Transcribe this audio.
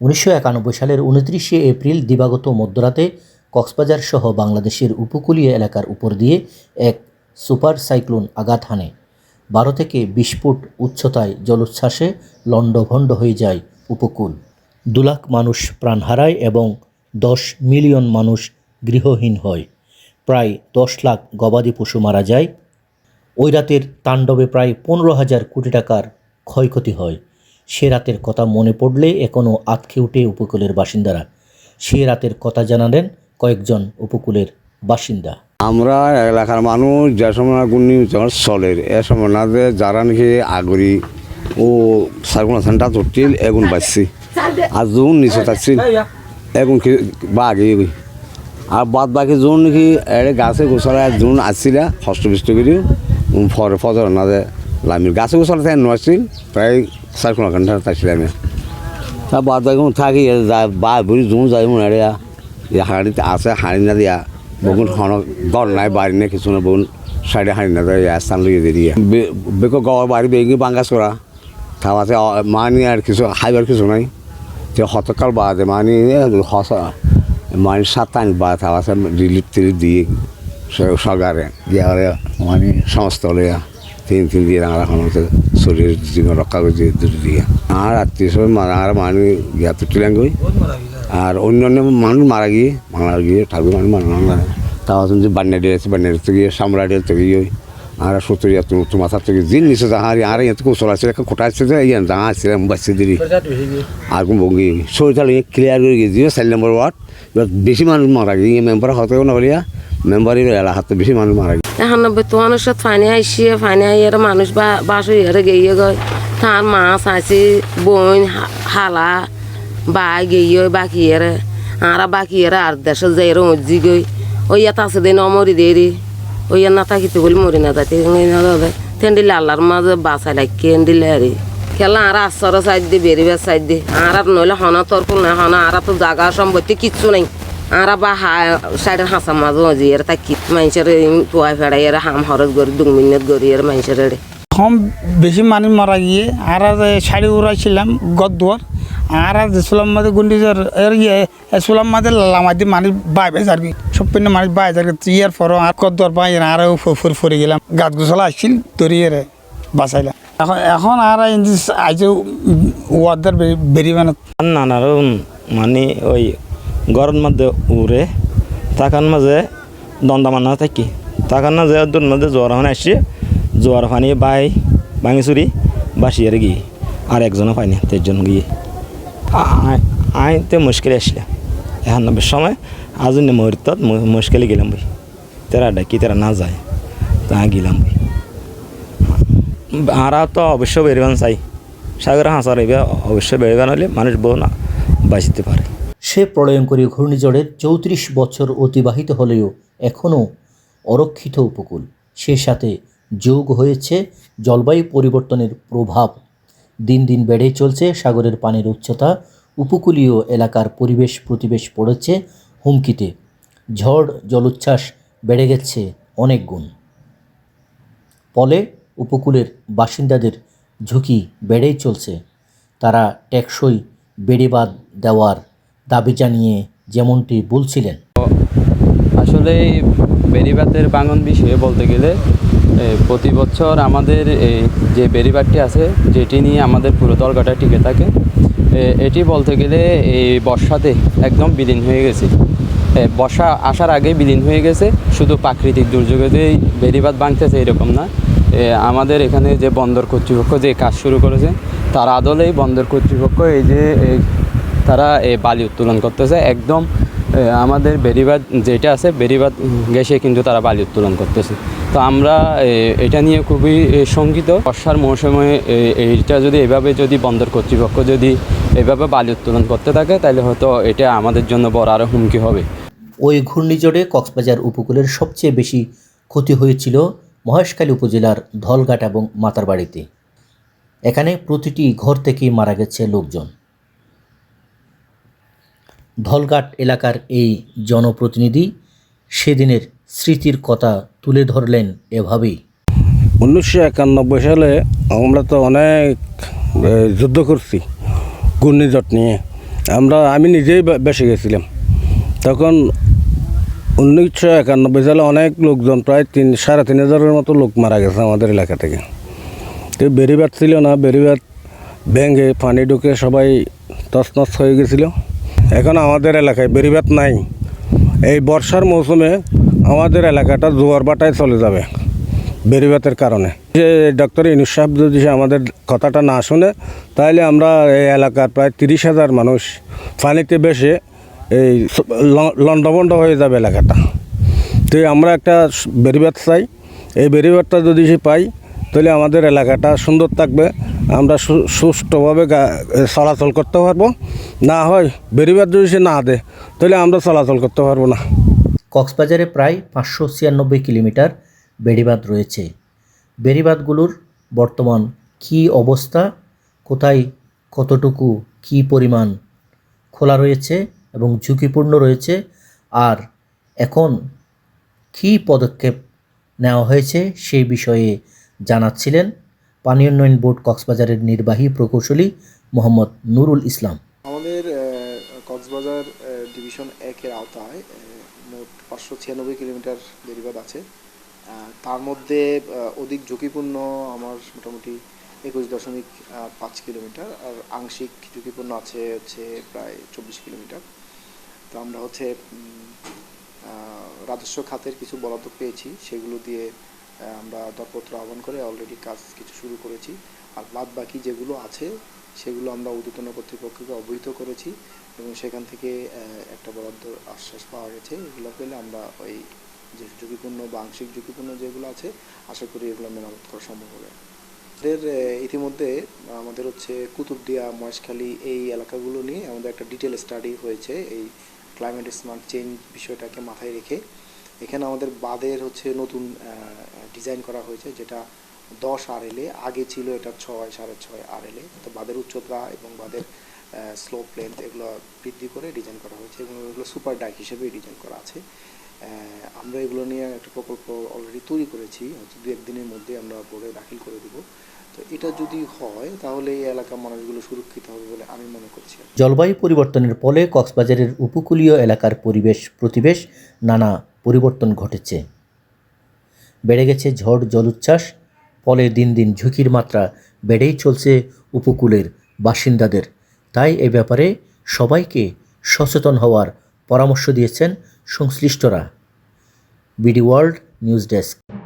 উনিশশো একানব্বই সালের উনত্রিশে এপ্রিল দিবাগত মধ্যরাতে কক্সবাজার সহ বাংলাদেশের উপকূলীয় এলাকার উপর দিয়ে এক সুপার সাইক্লোন আঘাত হানে। বারো থেকে বিশ ফুট উচ্চতায় জলোচ্ছ্বাসে লণ্ডভণ্ড হয়ে যায় উপকূল। দু লাখ মানুষ প্রাণ হারায় এবং দশ মিলিয়ন মানুষ গৃহহীন হয়। প্রায় দশ লাখ গবাদি পশু মারা যায়। ওই রাতের তাণ্ডবে প্রায় পনেরো হাজার কোটি টাকার ক্ষয়ক্ষতি হয়। সে রাতের কথা মনে পড়লে এখনও আতকে উঠে উপকূলের বাসিন্দারা। সে রাতের কথা জানালেন কয়েকজন উপকূলের বাসিন্দা। আমরা এলাকার মানুষ, যে সময় গুণি চলের এ সময় না যে যারা নাকি আগরি ও সারগুনা সেন্টার ধরছিল, এগুন বাঁচছি আর যোন নিচে থাকছিল, এগুন বা আগে আর বাদ বাকি যোন নাকি এড়ে গাছে গোছালা যোন আসছিলা হস্ত বিষ্ট করি ফরে ফজর না যে লামির গাছে তাই নছিল প্রায় সারগুনা ঘণ্টা থাকছিল আমি। তা বাদ বাকি থাকি বা বুড়ি যোন যাই মনে এড়ে হাঁড়িতে আছে, হাঁড়ি না দিয়া। বগুন হন গর নাই, বাড়ি না কিছু না বগুন সাইডে হাঁড়ি না দেয়, স্থান লইয়ে দিয়ে বেকো গাওয়ার বাড়ি বেগি বাঙ্গাস করা। তাওয়াতে মানি আর কিছু হাইবার কিছু নাই। যে হতকাল বাদে মানি হস মানি সাতান বা তাওয়াতে রিলিফ টিলিফ দিয়ে সগারে। গিয়ে মানে সমস্ত লইয়া, তিন তিন দিয়ে রাখানো শরীর জীবন রক্ষা করছে দিয়ে আর আত্মীয় মারা, আর মানে গিয়া তো গই আর অন্য অন্য মানুষ মারা গিয়ে মারা গিয়ে, ঠাকুর মানুষ মারা তাও যে দিয়ে আছে বান্না দিয়ে গিয়ে সামরা দিয়ে থেকে গিয়ে, আর সত্তর ইয়াত তো মাথা থেকে জিন নিচে যাহারি আর ইয়াত কৌশল আছে খোটা আছে যে ইয়ান যাহা আছে বাচ্চা দিদি আর কোন বঙ্গি শরীর ক্লিয়ার করে গিয়ে চার নম্বর ওয়ার্ড। এবার বেশি মানুষ মারা গিয়ে মেম্বার হতেও না বলিয়া মেম্বারের এলাকাতে বেশি মানুষ মারা গিয়ে এখন বর্তমানের সাথে ফানি আইসিয়ে ফানি আইয়ার মানুষ বা বাস ইয়ারে গিয়ে গয়। তার মাছ আছে, বইন, হা- হালা বা গিয়ে, বাকি এরে আর বাকি এরে আর দেশে যাই মজি গই ওই ইয়াত আছে দিন অমরি দেরি ওই ইয়ার না থাকিতে বলে মরি না যাতে তেন্ডি লাল্লার মাঝে বাসাই লাগকে এন্ডিলে আরে খেলা আর আশ্চর সাইড দিয়ে বেরিবে সাইড দিয়ে আর আর নইলে হনা তরকুল নাই, হনা আর তো জাগা সম্পত্তি কিচ্ছু নাই। আর বা হা সাইডের হাসা মাঝে মজি এর তা কিত মানুষের টুয়াই ফেড়াই এর হাম হরত গড়ি দুং মিনিট গড়ি এর মানুষের এড়ে। কম বেশি মানুষ মারা গিয়ে আর আর শাড়ি উড়াইছিলাম গদ্দুয়ার আর আর সুলাম মাদের গুন্ডিজর এর ইয়ে সুলাম মাদের লামাদি মানুষ বাইবে যারবি সব পিনে মানুষ বাই যারবি ইয়ার পর আর গদ্দুয়ার পাই আর ফুর ফুরে গেলাম গাছ গোছলা আসছিল দরিয়ে রে বাঁচাইলাম। এখন এখন আর আইজে ওয়াদার বেরিবে না নানারুন মানে ওই গরম মধ্যে উড়ে তাকার মাঝে দন্দা মান্না থাকি। তাকার মাঝে দূর মধ্যে জোয়ার হানে আসছে। জোয়ার পানি বাই, ভাঙি চুরি বাসি আর গিয়ে। আর একজনও পাইনি তেজন গিয়ে। আ- আই তে মুশকিল আসলে এখন সময় আজুন মুহূর্ত মুশকিলে গেলাম বই। তেরা ডাকি, তেরা না যায়, তা গেলাম বই। আরা তো অবশ্য বেরোবান চাই। সাগরে হাঁসা রইবে অবশ্যই বেরোবান হলে মানুষ বউ না বাঁচতে পারে। সে প্রলয়ঙ্করী ঘূর্ণিঝড়ের চৌত্রিশ বছর অতিবাহিত হলেও এখনও অরক্ষিত উপকূল। সে সাথে যোগ হয়েছে জলবায়ু পরিবর্তনের প্রভাব। দিন দিন বেড়েই চলছে, সাগরের পানির উচ্চতা, উপকূলীয় এলাকার পরিবেশ প্রতিবেশ পড়েছে হুমকিতে। ঝড় জলোচ্ছ্বাস বেড়ে গেছে অনেক গুণ। ফলে উপকূলের বাসিন্দাদের ঝুঁকি বেড়েই চলছে। তারা টেকসই বেড়িবাঁধ দেওয়ার দাবি জানিয়ে যেমনটি বলছিলেন। আসলে বেড়িবাতের বাঙন বিষয়ে বলতে গেলে প্রতি বছর আমাদের যে বেড়িবাতটি আছে, যেটি নিয়ে আমাদের পুরো তলকাটা টিকে থাকে এটি বলতে গেলে এই বর্ষাতে একদম বিলীন হয়ে গেছে। বর্ষা আসার আগেই বিলীন হয়ে গেছে, শুধু প্রাকৃতিক দুর্যোগেতেই বেড়িবাত ভাঙতেছে এরকম না। আমাদের এখানে যে বন্দর কর্তৃপক্ষ যে কাজ শুরু করেছে, তার আদলেই বন্দর কর্তৃপক্ষ এই যে তারা এই বালি উত্তোলন করতেছে। একদম আমাদের বেরিবাদ যেটা আছে বেরিবাদ গ্যাসে কিন্তু তারা বালি উত্তোলন করতেছে। তো আমরা এটা নিয়ে খুবই শঙ্কিত। বর্ষার মৌসুমে এইটা যদি এভাবে যদি বন্দর কর্তৃপক্ষ যদি এভাবে বালি উত্তোলন করতে থাকে, তাহলে হয়তো এটা আমাদের জন্য বড় আরও হুমকি হবে। ওই ঘূর্ণিঝড়ে কক্সবাজার উপকূলের সবচেয়ে বেশি ক্ষতি হয়েছিল মহেশখালী উপজেলার ধলঘাট এবং মাতারবাড়িতে। এখানে প্রতিটি ঘর থেকেই মারা গেছে লোকজন। ধলঘাট এলাকার এই জনপ্রতিনিধি সেদিনের স্মৃতির কথা তুলে ধরলেন এভাবেই। উনিশশো একানব্বই সালে আমরা তো অনেক যুদ্ধ করছি ঘূর্ণিঝড় নিয়ে। আমরা, আমি নিজেই বেসে গেছিলাম। তখন উনিশশো একানব্বই সালে অনেক লোকজন, প্রায় তিন, সাড়ে তিন হাজারের মতো লোক মারা গেছে আমাদের এলাকা থেকে। তো বেরিবাদ ছিল না বেরিবাদ ভেঙে পানি ঢুকে সবাই তছনছ হয়ে গেছিল। এখন আমাদের এলাকায় বেরিবাদ নাই। এই বর্ষার মৌসুমে আমাদের এলাকাটা জোয়ার বাটায় চলে যাবে বেরিবাতের কারণে। যে ডক্টর ইনুস সাহেব যদি আমাদের কথাটা না শুনে, তাহলে আমরা এই এলাকার প্রায় তিরিশ হাজার মানুষ পানিতে বেসে এই লন্ডভন্ড হয়ে যাবে এলাকাটা। তো আমরা একটা বেরিবাত চাই। এই বেরিবাদটা যদি সে পাই, তাহলে আমাদের এলাকাটা সুন্দর থাকবে। আমরা সুষ্ঠুভাবে চলাচল করতে পারব। না হয় বেরিবাদ যদি সে না দেয় তাহলে আমরা চলাচল করতে পারব না। কক্সবাজারে প্রায় পাঁচশো ছিয়ানব্বই কিলোমিটার বেড়িবাঁধ রয়েছে। বেড়িবাঁধগুলোর বর্তমান কী অবস্থা, কোথায় কতটুকু কী পরিমাণ খোলা রয়েছে এবং ঝুঁকিপূর্ণ রয়েছে, আর এখন কী পদক্ষেপ নেওয়া হয়েছে সেই বিষয়ে জানাচ্ছিলেন পানি উন্নয়ন বোর্ড কক্সবাজারের নির্বাহী প্রকৌশলী মোহাম্মদ নুরুল ইসলাম। আমাদের কক্সবাজার ডিভিশন একের আওতায় মোট পাঁচশো ছিয়ানব্বই কিলোমিটার বেরিবাদ আছে। তার মধ্যে অধিক ঝুঁকিপূর্ণ আমার মোটামুটি একুশ দশমিক পাঁচ কিলোমিটার, আর আংশিক ঝুঁকিপূর্ণ আছে হচ্ছে প্রায় চব্বিশ কিলোমিটার। তো আমরা হচ্ছে রাজস্ব খাতের কিছু বরাদ্দ পেয়েছি, সেগুলো দিয়ে আমরা দরপত্র আহ্বান করে অলরেডি কাজ কিছু শুরু করেছি। আর বাদ বাকি যেগুলো আছে, সেগুলো আমরা ঊর্ধ্বতন কর্তৃপক্ষকে অবহিত করেছি এবং সেখান থেকে একটা বরাদ্দ আশ্বাস পাওয়া গেছে। এগুলো পেলে আমরা ওই যে ঝুঁকিপূর্ণ বা আংশিক ঝুঁকিপূর্ণ যেগুলো আছে, আশা করি এগুলো মেরামত করা সম্ভব হবে। আমাদের ইতিমধ্যে আমাদের হচ্ছে কুতুবদিয়া, মহেশখালী এই এলাকাগুলো নিয়ে আমাদের একটা ডিটেল স্টাডি হয়েছে। এই ক্লাইমেট স্মার্ট চেঞ্জ বিষয়টাকে মাথায় রেখে এখানে আমাদের বাঁধের হচ্ছে নতুন ডিজাইন করা হয়েছে, যেটা দশ আর এলে আগে ছিল এটা ছয়, সাড়ে ছয় আর এলে তো বাঁধের উচ্চতা এবং বাঁধের স্লোপ লেন্থ এগুলো বৃদ্ধি করে ডিজাইন করা হয়েছে এবং এগুলো সুপার ডাইক হিসেবে ডিজাইন করা আছে। আমরা এগুলো নিয়ে একটা প্রকল্প অলরেডি তৈরি করেছি হয়তো দু একদিনের মধ্যে আমরা বোর্ডে দাখিল করে দিব। তো এটা যদি হয়, তাহলে এই এলাকার মানুষগুলো সুরক্ষিত হবে বলে আমি মনে করছি জলবায়ু পরিবর্তনের ফলে কক্সবাজারের উপকূলীয় এলাকার পরিবেশ, প্রতিবেশ নানা পরিবর্তন ঘটেছে। বেড়ে গেছে ঝড় জলোচ্ছ্বাস ফলে দিন দিন ঝুঁকির মাত্রা বেড়েই চলছে উপকূলের বাসিন্দাদের। তাই এ ব্যাপারে সবাইকে সচেতন হওয়ার পরামর্শ দিয়েছেন সংশ্লিষ্টরা। BD World News desk.